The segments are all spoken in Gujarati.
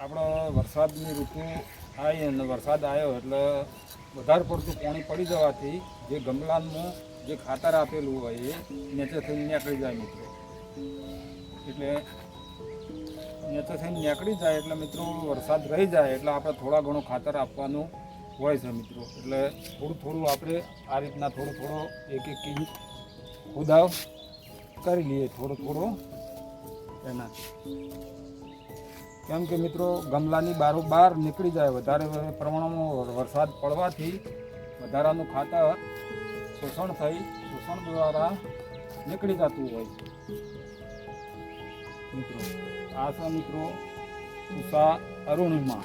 આપણો વરસાદની ઋતુ આવી અને વરસાદ આવ્યો એટલે વધારે પડતું પાણી પડી જવાથી જે ગમલામાં જે ખાતર આપેલું હોય એ નીચે થઈને નીકળી જાય મિત્રો. એટલે નીચે થઈને નીકળી જાય એટલે મિત્રો વરસાદ રહી જાય એટલે આપણે થોડા ઘણું ખાતર આપવાનું હોય છે મિત્રો. એટલે થોડું થોડું આપણે આ રીતના થોડું થોડો એક એક ઇંચ ખુદાવ કરી લઈએ, થોડો થોડો એના કેમ કે મિત્રો, ગમલાની બારો બહાર નીકળી જાય, વધારે પ્રમાણમાં વરસાદ પડવાથી વધારાનું ખાતર શોષણ થઈ, શોષણ દ્વારા નીકળી જતું હોય મિત્રો, આ છે મિત્રો ઉષા અરુણિમા.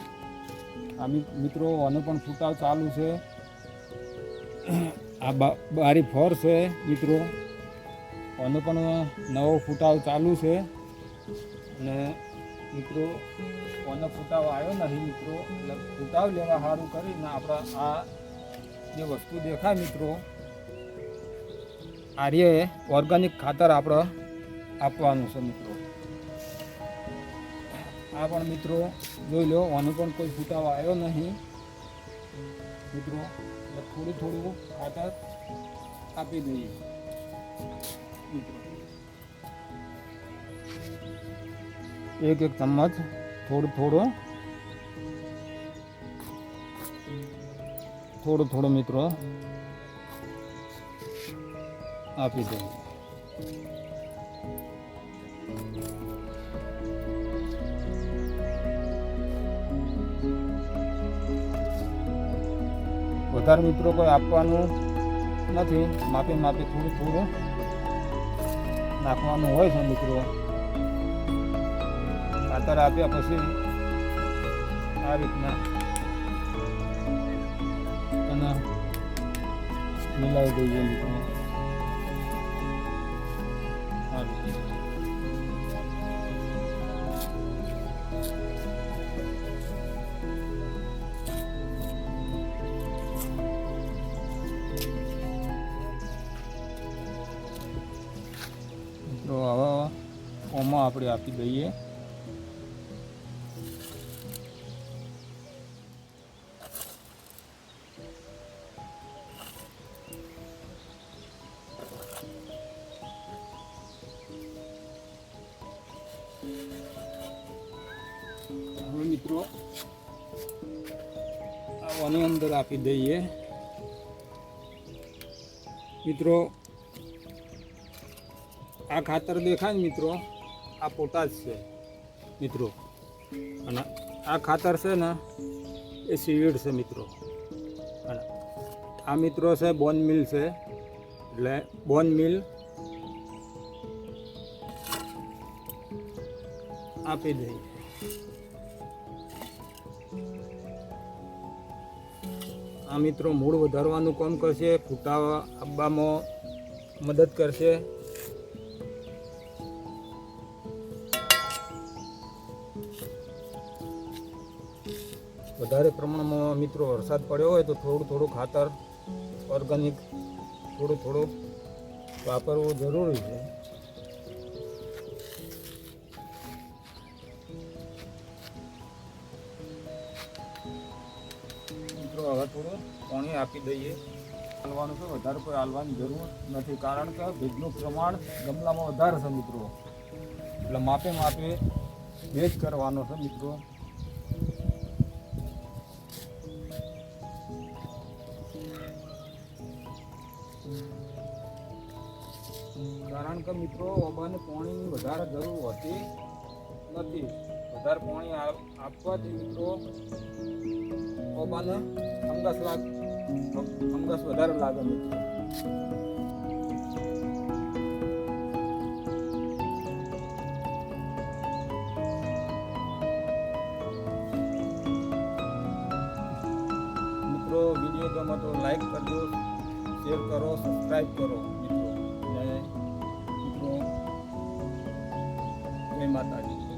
આ મિત્રો, આનો પણ છૂટાવ ચાલુ છે. આ બારી ફોર છે, મિત્રો. આનો પણ નવો ફૂટાવ ચાલુ છે. અને મિત્રો, કોનો ફૂટાવ આવ્યો નથી મિત્રો, એટલે ફૂટાવ લેવા સારું કરીને આપણા આ જે વસ્તુ દેખાય મિત્રો, આર્ય ઓર્ગેનિક ખાતર આપણે આપવાનું છે મિત્રો. આ પણ મિત્રો જોઈ લો, આનો પણ કોઈ ફૂટાવ આવ્યો નહીં. મિત્રો થોડું થોડું ખાતર આપી દઈએ. મિત્રો. એક એક ચમચ થોડું થોડું થોડો થોડો મિત્રો આપી દઉં વધારે મિત્રો કોઈ આપવાનું નથી. માપે માપે થોડું થોડું નાખવાનું હોય છે મિત્રો. ખાતર આપ્યા પછી આ રીતના અને મિલાવી દઈએ આ. મિત્રો, હવે ઓમાં આપણે આપી દઈએ મિત્રો આની અંદર આપી દઈએ. મિત્રો, આ ખાતર દેખાય ને મિત્રો? આ પોટાશ છે, મિત્રો. અને આ ખાતર છે ને, એ સીવીડ છે મિત્રો. અને આ મિત્રો છે બોન મિલ છે, એટલે બોન મિલ આપી દઈએ. આ મિત્રો મૂળ વધારવાનું કામ કરશે ફૂટાવા આપવામાં મદદ કરશે. વધારે પ્રમાણમાં મિત્રો વરસાદ પડ્યો હોય તો થોડું થોડું ખાતર ઓર્ગેનિક થોડું થોડું વાપરવું જરૂરી છે. થોડું પાણી આપી દઈએ. હાલવાનું છે, વધારે કોઈ હાલવાની જરૂર નથી. કારણ કે ભેજનું પ્રમાણ ગમલામાં વધારે છે મિત્રો. એટલે માપે માપે ભેજ કરવાનો છે મિત્રો. કારણ કે મિત્રો, ઓબાને પાણીની વધારે જરૂર હોતી નથી. વધારે પાણી આપવાથી મિત્રો ઓબાને ફંગસ લાગ ફંગસ વધારે લાગે મિત્રો મિત્રો, વીડિયો ગમે તો લાઈક કરજો, શેર કરો, સબસ્ક્રાઈબ કરો, મિત્રો. જય મિત્રો, જય માતાજી.